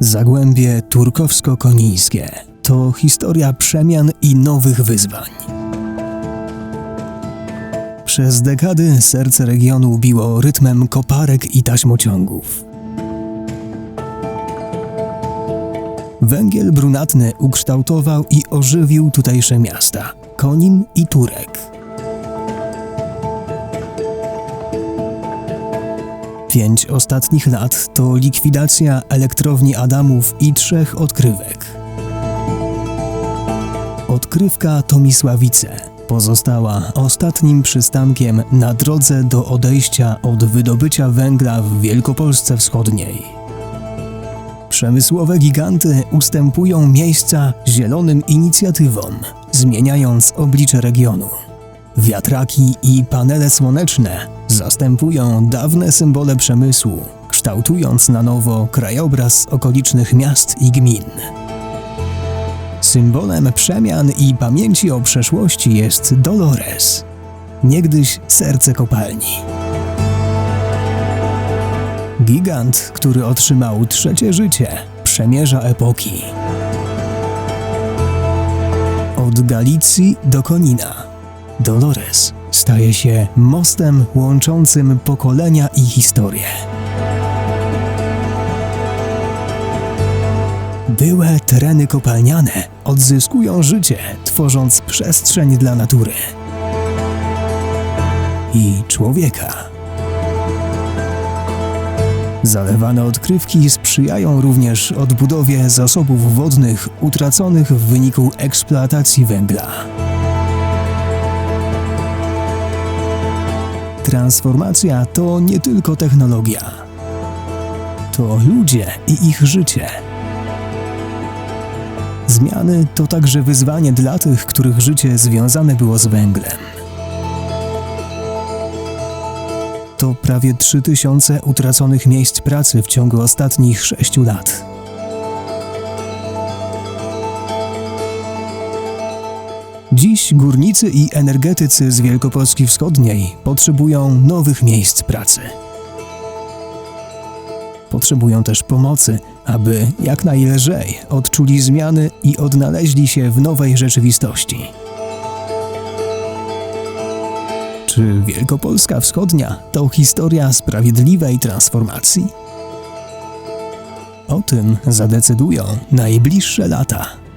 Zagłębie Turkowsko-Konińskie to historia przemian i nowych wyzwań. Przez dekady serce regionu biło rytmem koparek i taśmociągów. Węgiel brunatny ukształtował i ożywił tutejsze miasta Konin i Turek. Ostatnich lat to likwidacja elektrowni Adamów i trzech odkrywek. Odkrywka Tomisławice pozostała ostatnim przystankiem na drodze do odejścia od wydobycia węgla w Wielkopolsce Wschodniej. Przemysłowe giganty ustępują miejsca zielonym inicjatywom, zmieniając oblicze regionu. Wiatraki i panele słoneczne zastępują dawne symbole przemysłu, kształtując na nowo krajobraz okolicznych miast i gmin. Symbolem przemian i pamięci o przeszłości jest Dolores, niegdyś serce kopalni. Gigant, który otrzymał trzecie życie, przemierza epoki. Od Galicji do Konina. Dolores staje się mostem łączącym pokolenia i historię. Byłe tereny kopalniane odzyskują życie, tworząc przestrzeń dla natury i człowieka. Zalewane odkrywki sprzyjają również odbudowie zasobów wodnych utraconych w wyniku eksploatacji węgla. Transformacja to nie tylko technologia. To ludzie i ich życie. Zmiany to także wyzwanie dla tych, których życie związane było z węglem. To prawie 3000 utraconych miejsc pracy w ciągu ostatnich 6 lat. Dziś górnicy i energetycy z Wielkopolski Wschodniej potrzebują nowych miejsc pracy. Potrzebują też pomocy, aby jak najlżej odczuli zmiany i odnaleźli się w nowej rzeczywistości. Czy Wielkopolska Wschodnia to historia sprawiedliwej transformacji? O tym zadecydują najbliższe lata.